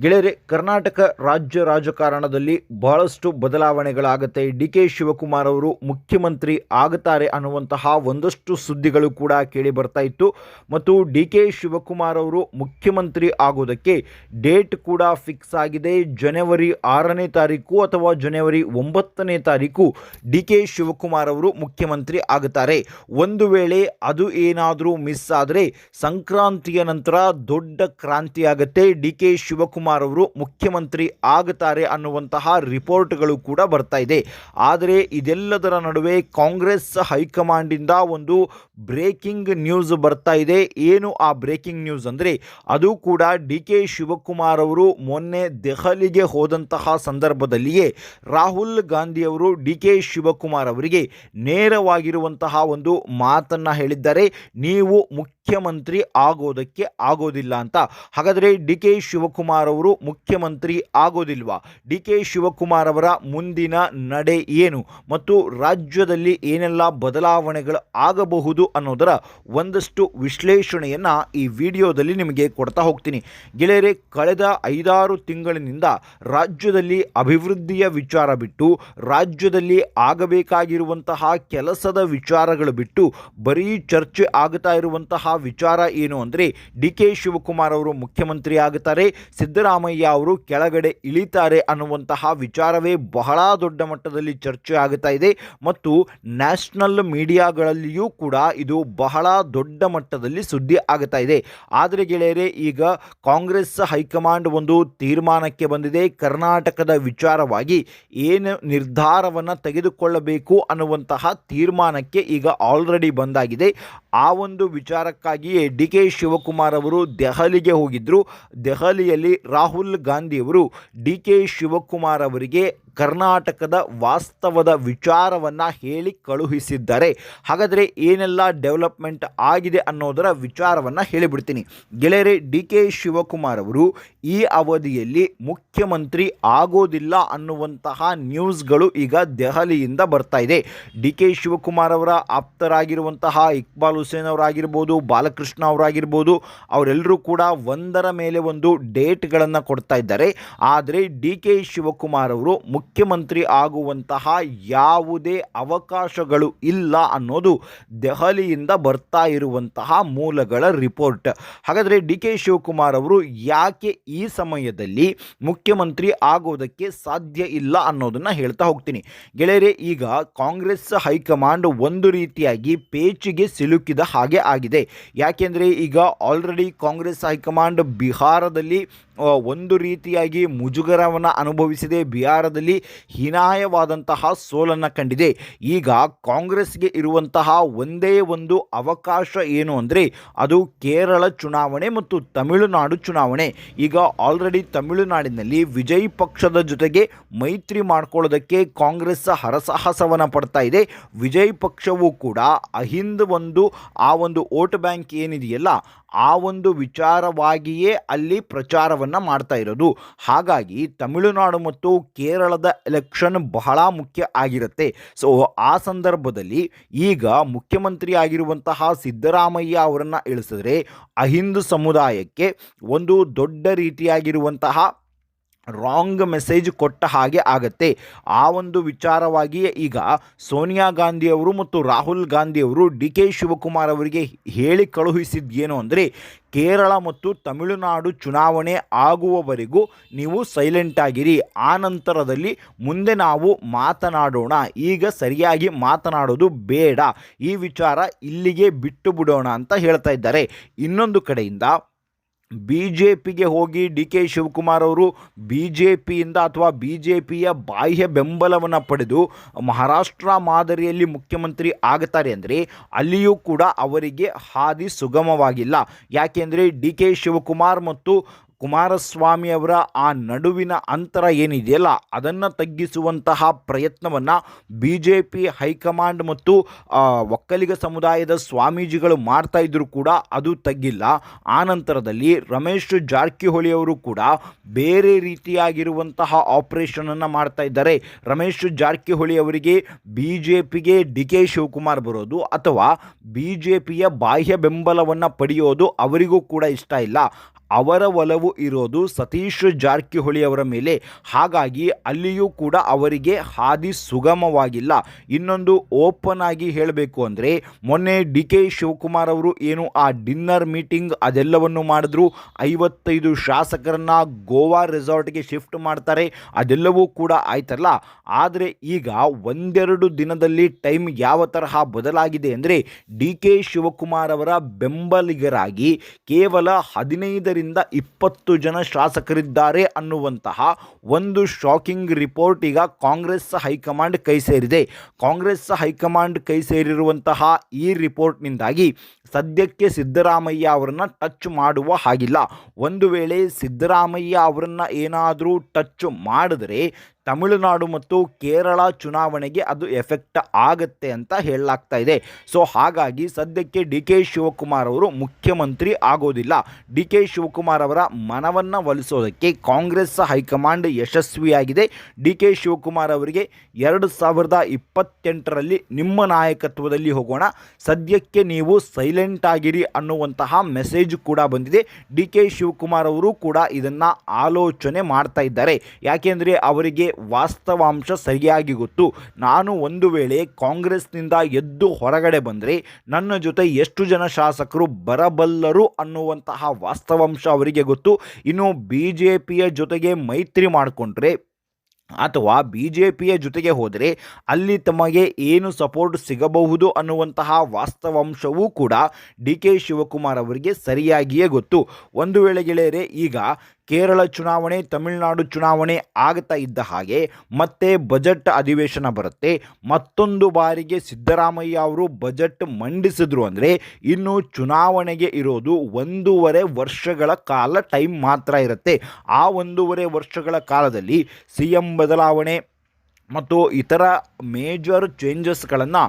ಗೆಳೆಯರೆ, ಕರ್ನಾಟಕ ರಾಜ್ಯ ರಾಜಕಾರಣದಲ್ಲಿ ಬಹಳಷ್ಟು ಬದಲಾವಣೆಗಳಾಗುತ್ತೆ. ಡಿ ಕೆ ಶಿವಕುಮಾರ್ ಅವರು ಮುಖ್ಯಮಂತ್ರಿ ಆಗುತ್ತಾರೆ ಅನ್ನುವಂತಹ ಒಂದಷ್ಟು ಸುದ್ದಿಗಳು ಕೂಡ ಕೇಳಿ ಬರ್ತಾ ಇತ್ತು. ಮತ್ತು ಡಿ ಕೆ ಶಿವಕುಮಾರ್ ಅವರು ಮುಖ್ಯಮಂತ್ರಿ ಆಗೋದಕ್ಕೆ ಡೇಟ್ ಕೂಡ ಫಿಕ್ಸ್ ಆಗಿದೆ. ಜನವರಿ ಆರನೇ ತಾರೀಕು ಅಥವಾ ಜನವರಿ ಒಂಬತ್ತನೇ ತಾರೀಕು ಡಿ ಕೆ ಶಿವಕುಮಾರ್ ಅವರು ಮುಖ್ಯಮಂತ್ರಿ ಆಗುತ್ತಾರೆ ಒಂದು ವೇಳೆ ಅದು ಏನಾದರೂ ಮಿಸ್ ಆದರೆ ಸಂಕ್ರಾಂತಿಯ ನಂತರ ದೊಡ್ಡ ಕ್ರಾಂತಿ ಆಗುತ್ತೆ ಡಿ ಕೆ ಶಿವಕುಮಾರ್ ಅವರು ಮುಖ್ಯಮಂತ್ರಿ ಆಗುತ್ತಾರೆ ಅನ್ನುವಂತಹ ರಿಪೋರ್ಟ್ಗಳು ಕೂಡ ಬರ್ತಾ ಇದೆ. ಆದರೆ ಇದೆಲ್ಲದರ ನಡುವೆ ಕಾಂಗ್ರೆಸ್ ಹೈಕಮಾಂಡಿಂದ ಒಂದು ಬ್ರೇಕಿಂಗ್ ನ್ಯೂಸ್ ಬರ್ತಾ ಇದೆ. ಏನು ಆ ಬ್ರೇಕಿಂಗ್ ನ್ಯೂಸ್ ಅಂದರೆ ಅದು ಕೂಡ ಡಿ ಕೆ ಶಿವಕುಮಾರ್ ಅವರು ಮೊನ್ನೆ ದೆಹಲಿಗೆ ಹೋದಂತಹ ಸಂದರ್ಭದಲ್ಲಿಯೇ ರಾಹುಲ್ ಗಾಂಧಿ ಅವರು ಡಿ ಕೆ ಶಿವಕುಮಾರ್ ಅವರಿಗೆ ನೇರವಾಗಿರುವಂತಹ ಒಂದು ಮಾತನ್ನು ಹೇಳಿದ್ದಾರೆ. ನೀವು ಮುಖ್ಯಮಂತ್ರಿ ಆಗೋದಕ್ಕೆ ಆಗೋದಿಲ್ಲ ಅಂತ. ಹಾಗಾದರೆ ಡಿ ಕೆ ಶಿವಕುಮಾರ್ ಅವರು ಮುಖ್ಯಮಂತ್ರಿ ಆಗೋದಿಲ್ವಾ? ಡಿ ಕೆ ಶಿವಕುಮಾರ್ ಅವರ ಮುಂದಿನ ನಡೆ ಏನು? ಮತ್ತು ರಾಜ್ಯದಲ್ಲಿ ಏನೆಲ್ಲ ಬದಲಾವಣೆಗಳು ಆಗಬಹುದು ಅನ್ನೋದರ ಒಂದಷ್ಟು ವಿಶ್ಲೇಷಣೆಯನ್ನು ಈ ವಿಡಿಯೋದಲ್ಲಿ ನಿಮಗೆ ಕೊಡ್ತಾ ಹೋಗ್ತೀನಿ. ಗೆಳೆಯರೆ, ಕಳೆದ ಐದಾರು ತಿಂಗಳಿನಿಂದ ರಾಜ್ಯದಲ್ಲಿ ಅಭಿವೃದ್ಧಿಯ ವಿಚಾರ ಬಿಟ್ಟು, ರಾಜ್ಯದಲ್ಲಿ ಆಗಬೇಕಾಗಿರುವಂತಹ ಕೆಲಸದ ವಿಚಾರಗಳು ಬಿಟ್ಟು, ಬರೀ ಚರ್ಚೆ ಆಗ್ತಾ ಇರುವಂತಹ ವಿಚಾರ ಏನು ಅಂದರೆ ಡಿ ಕೆ ಶಿವಕುಮಾರ್ ಅವರು ಮುಖ್ಯಮಂತ್ರಿ ಆಗುತ್ತಾರೆ ಸಿದ್ದರಾಮಯ್ಯ ಅವರು ಕೆಳಗಡೆ ಇಳಿತಾರೆ ಅನ್ನುವಂತಹ ವಿಚಾರವೇ ಬಹಳ ದೊಡ್ಡ ಮಟ್ಟದಲ್ಲಿ ಚರ್ಚೆ ಆಗುತ್ತಾ ಇದೆ ಮತ್ತು ನ್ಯಾಷನಲ್ ಮೀಡಿಯಾಗಳಲ್ಲಿಯೂ ಕೂಡ ಇದು ಬಹಳ ದೊಡ್ಡ ಮಟ್ಟದಲ್ಲಿ ಸುದ್ದಿ ಆಗುತ್ತಾ ಇದೆ. ಆದರೆ ಗೆಳೆಯರೆ, ಈಗ ಕಾಂಗ್ರೆಸ್ ಹೈಕಮಾಂಡ್ ಒಂದು ತೀರ್ಮಾನಕ್ಕೆ ಬಂದಿದೆ. ಕರ್ನಾಟಕದ ವಿಚಾರವಾಗಿ ಏನು ನಿರ್ಧಾರವನ್ನು ತೆಗೆದುಕೊಳ್ಳಬೇಕು ಅನ್ನುವಂತಹ ತೀರ್ಮಾನಕ್ಕೆ ಈಗ ಆಲ್ರೆಡಿ ಬಂದಾಗಿದೆ. ಆ ಒಂದು ವಿಚಾರಕ್ಕಾಗಿಯೇ ಡಿ ಕೆ ಶಿವಕುಮಾರ್ ಅವರು ದೆಹಲಿಗೆ ಹೋಗಿದ್ದರು ದೆಹಲಿಯಲ್ಲಿ ರಾಹುಲ್ ಗಾಂಧಿಯವರು ಡಿ ಕೆ ಶಿವಕುಮಾರ್ ಅವರಿಗೆ ಕರ್ನಾಟಕದ ವಾಸ್ತವದ ವಿಚಾರವನ್ನು ಹೇಳಿ ಕಳುಹಿಸಿದ್ದಾರೆ. ಹಾಗಾದರೆ ಏನೆಲ್ಲ ಡೆವಲಪ್ಮೆಂಟ್ ಆಗಿದೆ ಅನ್ನೋದರ ವಿಚಾರವನ್ನು ಹೇಳಿಬಿಡ್ತೀನಿ. ಗೆಳೆಯರೆ ಡಿ ಕೆ ಶಿವಕುಮಾರ್ ಅವರು ಈ ಅವಧಿಯಲ್ಲಿ ಮುಖ್ಯಮಂತ್ರಿ ಆಗೋದಿಲ್ಲ ಅನ್ನುವಂತಹ ನ್ಯೂಸ್ಗಳು ಈಗ ದೆಹಲಿಯಿಂದ ಬರ್ತಾ ಇದೆ. ಡಿ ಕೆ ಶಿವಕುಮಾರ್ ಅವರ ಆಪ್ತರಾಗಿರುವಂತಹ ಇಕ್ಬಾಲ್ ಹುಸೇನ್ ಅವರಾಗಿರ್ಬೋದು, ಬಾಲಕೃಷ್ಣ ಅವರಾಗಿರ್ಬೋದು, ಅವರೆಲ್ಲರೂ ಕೂಡ ಒಂದರ ಮೇಲೆ ಒಂದು ಡೇಟ್ಗಳನ್ನು ಕೊಡ್ತಾ ಇದ್ದಾರೆ. ಆದರೆ ಡಿ ಕೆ ಶಿವಕುಮಾರ್ ಅವರು ಮುಖ್ಯಮಂತ್ರಿ ಆಗುವಂತಹ ಯಾವುದೇ ಅವಕಾಶಗಳು ಇಲ್ಲ ಅನ್ನೋದು ದೆಹಲಿಯಿಂದ ಬರ್ತಾ ಇರುವಂತಹ ಮೂಲಗಳ ರಿಪೋರ್ಟ್. ಹಾಗಾದರೆ ಡಿ ಕೆ ಶಿವಕುಮಾರ್ ಅವರು ಯಾಕೆ ಈ ಸಮಯದಲ್ಲಿ ಮುಖ್ಯಮಂತ್ರಿ ಆಗೋದಕ್ಕೆ ಸಾಧ್ಯ ಇಲ್ಲ ಅನ್ನೋದನ್ನು ಹೇಳ್ತಾ ಹೋಗ್ತೀನಿ. ಗೆಳೆಯರೆ, ಈಗ ಕಾಂಗ್ರೆಸ್ ಹೈಕಮಾಂಡ್ ಒಂದು ರೀತಿಯಾಗಿ ಪೇಚಿಗೆ ಸಿಲುಕಿದ ಹಾಗೆ ಆಗಿದೆ. ಯಾಕೆಂದರೆ ಈಗ ಆಲ್ರೆಡಿ ಕಾಂಗ್ರೆಸ್ ಹೈಕಮಾಂಡ್ ಬಿಹಾರದಲ್ಲಿ ಒಂದು ರೀತಿಯಾಗಿ ಮುಜುಗರವನ್ನು ಅನುಭವಿಸಿದೆ. ಬಿಹಾರದಲ್ಲಿ ಹೀನಾಯವಾದಂತಹ ಸೋಲನ್ನು ಕಂಡಿದೆ. ಈಗ ಕಾಂಗ್ರೆಸ್ಗೆ ಇರುವಂತಹ ಒಂದೇ ಒಂದು ಅವಕಾಶ ಏನು ಅಂದರೆ ಅದು ಕೇರಳ ಚುನಾವಣೆ ಮತ್ತು ತಮಿಳುನಾಡು ಚುನಾವಣೆ. ಈಗ ಆಲ್ರೆಡಿ ತಮಿಳುನಾಡಿನಲ್ಲಿ ವಿಜಯ್ ಪಕ್ಷದ ಜೊತೆಗೆ ಮೈತ್ರಿ ಮಾಡ್ಕೊಳ್ಳೋದಕ್ಕೆ ಕಾಂಗ್ರೆಸ್ ಹರಸಾಹಸವನ್ನು ಪಡ್ತಾ ಇದೆ. ವಿಜಯ್ ಪಕ್ಷವು ಕೂಡ ಅಹಿಂದ್ ಒಂದು, ಆ ಒಂದು ವೋಟ್ ಬ್ಯಾಂಕ್ ಏನಿದೆಯಲ್ಲ ಆ ಒಂದು ವಿಚಾರವಾಗಿಯೇ ಅಲ್ಲಿ ಪ್ರಚಾರವನ್ನು ಮಾಡ್ತಾ ಇರೋದು. ಹಾಗಾಗಿ ತಮಿಳುನಾಡು ಮತ್ತು ಕೇರಳದ ಎಲೆಕ್ಷನ್ ಬಹಳ ಮುಖ್ಯ ಆಗಿರುತ್ತೆ. ಸೊ ಆ ಸಂದರ್ಭದಲ್ಲಿ ಈಗ ಮುಖ್ಯಮಂತ್ರಿ ಆಗಿರುವಂತಹ ಸಿದ್ದರಾಮಯ್ಯ ಅವರನ್ನು ಇಳಿಸಿದ್ರೆ ಅಹಿಂದು ಸಮುದಾಯಕ್ಕೆ ಒಂದು ದೊಡ್ಡ ರೀತಿಯಾಗಿರುವಂತಹ ರಾಂಗ್ ಮೆಸೇಜ್ ಕೊಟ್ಟ ಹಾಗೆ ಆಗತ್ತೆ. ಆ ಒಂದು ವಿಚಾರವಾಗಿಯೇ ಈಗ ಸೋನಿಯಾ ಗಾಂಧಿಯವರು ಮತ್ತು ರಾಹುಲ್ ಗಾಂಧಿಯವರು ಡಿ ಕೆ ಶಿವಕುಮಾರ್ ಅವರಿಗೆ ಹೇಳಿ ಕಳುಹಿಸಿದ್ದೇನು ಅಂದರೆ, ಕೇರಳ ಮತ್ತು ತಮಿಳುನಾಡು ಚುನಾವಣೆ ಆಗುವವರೆಗೂ ನೀವು ಸೈಲೆಂಟ್ ಆಗಿರಿ. ಆ ನಂತರದಲ್ಲಿ ಮುಂದೆ ನಾವು ಮಾತನಾಡೋಣ. ಈಗ ಸರಿಯಾಗಿ ಮಾತನಾಡೋದು ಬೇಡ. ಈ ವಿಚಾರ ಇಲ್ಲಿಗೆ ಬಿಟ್ಟು ಬಿಡೋಣ ಅಂತ ಹೇಳ್ತಾ ಇದ್ದಾರೆ. ಇನ್ನೊಂದು ಕಡೆಯಿಂದ ಬಿ ಜೆ ಪಿಗೆ ಹೋಗಿ ಡಿ ಕೆ ಶಿವಕುಮಾರ್ ಅವರು ಬಿ ಜೆ ಪಿಯಿಂದ ಅಥವಾ ಬಿ ಜೆ ಪಿಯ ಬಾಹ್ಯ ಬೆಂಬಲವನ್ನು ಪಡೆದು ಮಹಾರಾಷ್ಟ್ರ ಮಾದರಿಯಲ್ಲಿ ಮುಖ್ಯಮಂತ್ರಿ ಆಗ್ತಾರೆ ಅಂದರೆ ಅಲ್ಲಿಯೂ ಕೂಡ ಅವರಿಗೆ ಹಾದಿ ಸುಗಮವಾಗಿಲ್ಲ. ಯಾಕೆಂದರೆ ಡಿ ಕೆ ಶಿವಕುಮಾರ್ ಮತ್ತು ಕುಮಾರಸ್ವಾಮಿ ಅವರ ಆ ನಡುವಿನ ಅಂತರ ಏನಿದೆಯಲ್ಲ, ಅದನ್ನು ತಗ್ಗಿಸುವಂತಹ ಪ್ರಯತ್ನವನ್ನು ಬಿ ಜೆ ಪಿ ಹೈಕಮಾಂಡ್ ಮತ್ತು ಒಕ್ಕಲಿಗ ಸಮುದಾಯದ ಸ್ವಾಮೀಜಿಗಳು ಮಾಡ್ತಾ ಇದ್ದರೂ ಕೂಡ ಅದು ತಗ್ಗಿಲ್ಲ. ಆ ನಂತರದಲ್ಲಿ ರಮೇಶ್ ಜಾರಕಿಹೊಳಿ ಅವರು ಕೂಡ ಬೇರೆ ರೀತಿಯಾಗಿರುವಂತಹ ಆಪರೇಷನನ್ನು ಮಾಡ್ತಾ ಇದ್ದಾರೆ. ರಮೇಶ್ ಜಾರಕಿಹೊಳಿ ಅವರಿಗೆ ಬಿ ಜೆ ಪಿಗೆ ಡಿ ಕೆ ಶಿವಕುಮಾರ್ ಬರೋದು ಅಥವಾ ಬಿ ಜೆ ಪಿಯ ಬಾಹ್ಯ ಬೆಂಬಲವನ್ನು ಪಡೆಯೋದು ಅವರಿಗೂ ಕೂಡ ಇಷ್ಟ ಇಲ್ಲ. ಅವರ ಒಲವು ಇರೋದು ಸತೀಶ್ ಜಾರಕಿಹೊಳಿ ಅವರ ಮೇಲೆ. ಹಾಗಾಗಿ ಅಲ್ಲಿಯೂ ಕೂಡ ಅವರಿಗೆ ಹಾದಿ ಸುಗಮವಾಗಿಲ್ಲ. ಇನ್ನೊಂದು ಓಪನ್ ಆಗಿ ಹೇಳಬೇಕು ಅಂದರೆ, ಮೊನ್ನೆ ಡಿ ಕೆ ಶಿವಕುಮಾರ್ ಅವರು ಏನು ಆ ಡಿನ್ನರ್ ಮೀಟಿಂಗ್ ಅದೆಲ್ಲವನ್ನು ಮಾಡಿದ್ರು. ಐವತ್ತೈದು ಶಾಸಕರನ್ನ ಗೋವಾ ರೆಸಾರ್ಟ್ಗೆ ಶಿಫ್ಟ್ ಮಾಡ್ತಾರೆ. ಅದೆಲ್ಲವೂ ಕೂಡ ಆಯ್ತಲ್ಲ. ಆದರೆ ಈಗ ಒಂದೆರಡು ದಿನದಲ್ಲಿ ಟೈಮ್ ಯಾವ ತರಹ ಬದಲಾಗಿದೆ ಅಂದರೆ, ಡಿ ಕೆ ಶಿವಕುಮಾರ್ ಅವರ ಬೆಂಬಲಿಗರಾಗಿ ಕೇವಲ ಹದಿನೈದರಿಂದ ಇಪ್ಪತ್ತು ಜನ ಶಾಸಕರಿದ್ದಾರೆ ಅನ್ನುವಂತಹ ಒಂದು ಶಾಕಿಂಗ್ ರಿಪೋರ್ಟ್ ಈಗ ಕಾಂಗ್ರೆಸ್ ಹೈಕಮಾಂಡ್ ಕೈ ಸೇರಿದೆ. ಕಾಂಗ್ರೆಸ್ ಹೈಕಮಾಂಡ್ ಕೈ ಸೇರಿರುವಂತಹ ಈ ರಿಪೋರ್ಟ್ನಿಂದಾಗಿ ಸದ್ಯಕ್ಕೆ ಸಿದ್ದರಾಮಯ್ಯ ಅವರನ್ನು ಟಚ್ ಮಾಡುವ ಹಾಗಿಲ್ಲ. ಒಂದು ವೇಳೆ ಸಿದ್ದರಾಮಯ್ಯ ಅವರನ್ನು ಏನಾದರೂ ಟಚ್ ಮಾಡಿದ್ರೆ ತಮಿಳುನಾಡು ಮತ್ತು ಕೇರಳ ಚುನಾವಣೆಗೆ ಅದು ಎಫೆಕ್ಟ್ ಆಗುತ್ತೆ ಅಂತ ಹೇಳಲಾಗ್ತಾ ಇದೆ. ಸೊ, ಹಾಗಾಗಿ ಸದ್ಯಕ್ಕೆ ಡಿ ಕೆ ಶಿವಕುಮಾರ್ ಅವರು ಮುಖ್ಯಮಂತ್ರಿ ಆಗೋದಿಲ್ಲ. ಡಿ ಕೆ ಶಿವಕುಮಾರ್ ಅವರ ಮನವನ್ನು ಒಲಿಸೋದಕ್ಕೆ ಕಾಂಗ್ರೆಸ್ ಹೈಕಮಾಂಡ್ ಯಶಸ್ವಿಯಾಗಿದೆ. ಡಿ ಕೆ ಶಿವಕುಮಾರ್ ಅವರಿಗೆ ಎರಡು ಸಾವಿರದ ಇಪ್ಪತ್ತೆಂಟರಲ್ಲಿ ನಿಮ್ಮ ನಾಯಕತ್ವದಲ್ಲಿ ಹೋಗೋಣ. ಸದ್ಯಕ್ಕೆ ನೀವು ಸೈಲೆಂಟ್ ಆಗಿರಿ ಅನ್ನುವಂತಹ ಮೆಸೇಜ್ ಕೂಡ ಬಂದಿದೆ. ಡಿ ಕೆ ಶಿವಕುಮಾರ್ ಅವರು ಕೂಡ ಇದನ್ನು ಆಲೋಚನೆ ಮಾಡ್ತಾ ಇದ್ದಾರೆ. ಯಾಕೆಂದರೆ ಅವರಿಗೆ ವಾಸ್ತವಾಂಶ ಸರಿಯಾಗಿ ಗೊತ್ತು. ನಾನು ಒಂದು ವೇಳೆ ಕಾಂಗ್ರೆಸ್ನಿಂದ ಎದ್ದು ಹೊರಗಡೆ ಬಂದರೆ ನನ್ನ ಜೊತೆ ಎಷ್ಟು ಜನ ಶಾಸಕರು ಬರಬಲ್ಲರು ಅನ್ನುವಂತಹ ವಾಸ್ತವಾಂಶ ಅವರಿಗೆ ಗೊತ್ತು. ಇನ್ನು ಬಿ ಜೆ ಪಿಯ ಜೊತೆಗೆ ಮೈತ್ರಿ ಮಾಡಿಕೊಂಡ್ರೆ ಅಥವಾ ಬಿ ಜೆ ಪಿಯ ಜೊತೆಗೆ ಹೋದರೆ ಅಲ್ಲಿ ತಮಗೆ ಏನು ಸಪೋರ್ಟ್ ಸಿಗಬಹುದು ಅನ್ನುವಂತಹ ವಾಸ್ತವಾಂಶವೂ ಕೂಡ ಡಿ ಕೆ ಶಿವಕುಮಾರ್ ಅವರಿಗೆ ಸರಿಯಾಗಿಯೇ ಗೊತ್ತು. ಒಂದು ವೇಳೆ ಗೆಳೆಯರೆ, ಈಗ ಕೇರಳ ಚುನಾವಣೆ, ತಮಿಳುನಾಡು ಚುನಾವಣೆ ಆಗ್ತಾ ಇದ್ದ ಹಾಗೆ ಮತ್ತೆ ಬಜೆಟ್ ಅಧಿವೇಶನ ಬರುತ್ತೆ. ಮತ್ತೊಂದು ಬಾರಿಗೆ ಸಿದ್ದರಾಮಯ್ಯ ಅವರು ಬಜೆಟ್ ಮಂಡಿಸಿದ್ರು ಅಂದರೆ ಇನ್ನು ಚುನಾವಣೆಗೆ ಇರೋದು ಒಂದೂವರೆ ವರ್ಷಗಳ ಕಾಲ ಟೈಮ್ ಮಾತ್ರ ಇರುತ್ತೆ. ಆ ಒಂದೂವರೆ ವರ್ಷಗಳ ಕಾಲದಲ್ಲಿ ಸಿ ಎಂ ಬದಲಾವಣೆ ಮತ್ತು ಇತರ ಮೇಜರ್ ಚೇಂಜಸ್ಗಳನ್ನು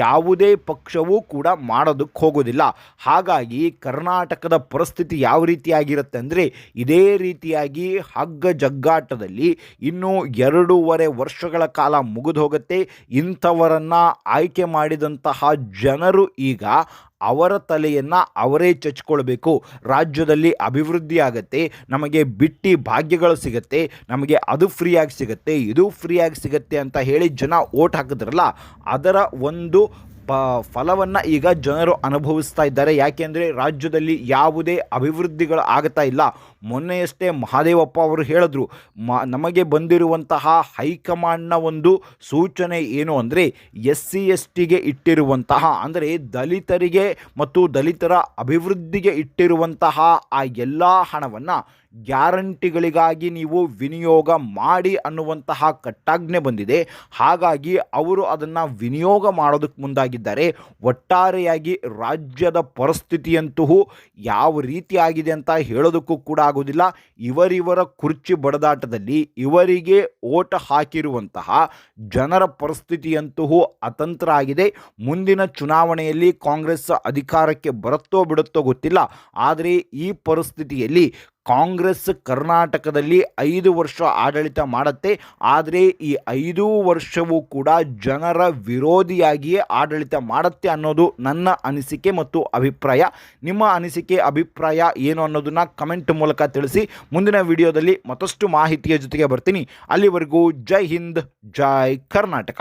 ಯಾವುದೇ ಪಕ್ಷವೂ ಕೂಡ ಮಾಡೋದಕ್ಕೆ ಹೋಗೋದಿಲ್ಲ. ಹಾಗಾಗಿ ಕರ್ನಾಟಕದ ಪರಿಸ್ಥಿತಿ ಯಾವ ರೀತಿಯಾಗಿರುತ್ತೆ ಅಂದರೆ ಇದೇ ರೀತಿಯಾಗಿ ಹಗ್ಗ ಜಗ್ಗಾಟದಲ್ಲಿ ಇನ್ನೂ ಎರಡೂವರೆ ವರ್ಷಗಳ ಕಾಲ ಮುಗಿದು ಹೋಗುತ್ತೆ. ಇಂಥವರನ್ನು ಆಯ್ಕೆ ಮಾಡಿದಂತಹ ಜನರು ಈಗ ಅವರ ತಲೆಯನ್ನು ಅವರೇ ಚಚ್ಕೊಳ್ಬೇಕು. ರಾಜ್ಯದಲ್ಲಿ ಅಭಿವೃದ್ಧಿ ಆಗತ್ತೆ ನಮಗೆ ಬಿಟ್ಟಿ ಭಾಗ್ಯಗಳು ಸಿಗತ್ತೆ, ನಮಗೆ ಅದು ಫ್ರೀಯಾಗಿ ಸಿಗತ್ತೆ, ಇದು ಫ್ರೀಯಾಗಿ ಸಿಗತ್ತೆ ಅಂತ ಹೇಳಿ ಜನ ಓಟ್ ಹಾಕಿದ್ರಲ್ಲ, ಅದರ ಒಂದು ಪ, ಫಲವನ್ನು ಈಗ ಜನರು ಅನುಭವಿಸ್ತಾ ಇದ್ದಾರೆ. ಯಾಕೆಂದರೆ ರಾಜ್ಯದಲ್ಲಿ ಯಾವುದೇ ಅಭಿವೃದ್ಧಿಗಳು ಆಗ್ತಾ ಇಲ್ಲ. ಮೊನ್ನೆಯಷ್ಟೇ ಮಹಾದೇವಪ್ಪ ಅವರು ಹೇಳಿದ್ರು, ಮ, ನಮಗೆ ಬಂದಿರುವಂತಹ ಹೈಕಮಾಂಡ್ನ ಒಂದು ಸೂಚನೆ ಏನು ಅಂದರೆ ಎಸ್ ಸಿ ಎಸ್ ಟಿಗೆ ಇಟ್ಟಿರುವಂತಹ, ಅಂದರೆ ದಲಿತರಿಗೆ ಮತ್ತು ದಲಿತರ ಅಭಿವೃದ್ಧಿಗೆ ಇಟ್ಟಿರುವಂತಹ ಆ ಎಲ್ಲ ಹಣವನ್ನು ಗ್ಯಾರಂಟಿಗಳಿಗಾಗಿ ನೀವು ವಿನಿಯೋಗ ಮಾಡಿ ಅನ್ನುವಂತಹ ಕಟ್ಟಾಜ್ಞೆ ಬಂದಿದೆ. ಹಾಗಾಗಿ ಅವರು ಅದನ್ನು ವಿನಿಯೋಗ ಮಾಡೋದಕ್ಕೆ ಮುಂದಾಗಿದ್ದಾರೆ. ಒಟ್ಟಾರೆಯಾಗಿ ರಾಜ್ಯದ ಪರಿಸ್ಥಿತಿಯಂತೂ ಯಾವ ರೀತಿಯಾಗಿದೆ ಅಂತ ಹೇಳೋದಕ್ಕೂ ಕೂಡ ಆಗೋದಿಲ್ಲ ಇವರಿವರ ಕುರ್ಚಿ ಬಡದಾಟದಲ್ಲಿ ಇವರಿಗೆ ಓಟ ಹಾಕಿರುವಂತಹ ಜನರ ಪರಿಸ್ಥಿತಿಯಂತೂ ಅತಂತ್ರ ಆಗಿದೆ. ಮುಂದಿನ ಚುನಾವಣೆಯಲ್ಲಿ ಕಾಂಗ್ರೆಸ್ ಅಧಿಕಾರಕ್ಕೆ ಬರುತ್ತೋ ಬಿಡುತ್ತೋ ಗೊತ್ತಿಲ್ಲ. ಆದರೆ ಈ ಪರಿಸ್ಥಿತಿಯಲ್ಲಿ ಕಾಂಗ್ರೆಸ್ ಕರ್ನಾಟಕದಲ್ಲಿ ಐದು ವರ್ಷ ಆಡಳಿತ ಮಾಡುತ್ತೆ. ಆದರೆ ಈ ಐದು ವರ್ಷವೂ ಕೂಡ ಜನರ ವಿರೋಧಿಯಾಗಿಯೇ ಆಡಳಿತ ಮಾಡುತ್ತೆ ಅನ್ನೋದು ನನ್ನ ಅನಿಸಿಕೆ ಮತ್ತು ಅಭಿಪ್ರಾಯ. ನಿಮ್ಮ ಅನಿಸಿಕೆ, ಅಭಿಪ್ರಾಯ ಏನು ಅನ್ನೋದನ್ನು ಕಮೆಂಟ್ ಮೂಲಕ ತಿಳಿಸಿ. ಮುಂದಿನ ವಿಡಿಯೋದಲ್ಲಿ ಮತ್ತಷ್ಟು ಮಾಹಿತಿಯ ಜೊತೆಗೆ ಬರ್ತೀನಿ. ಅಲ್ಲಿವರೆಗೂ ಜೈ ಹಿಂದ್, ಜೈ ಕರ್ನಾಟಕ.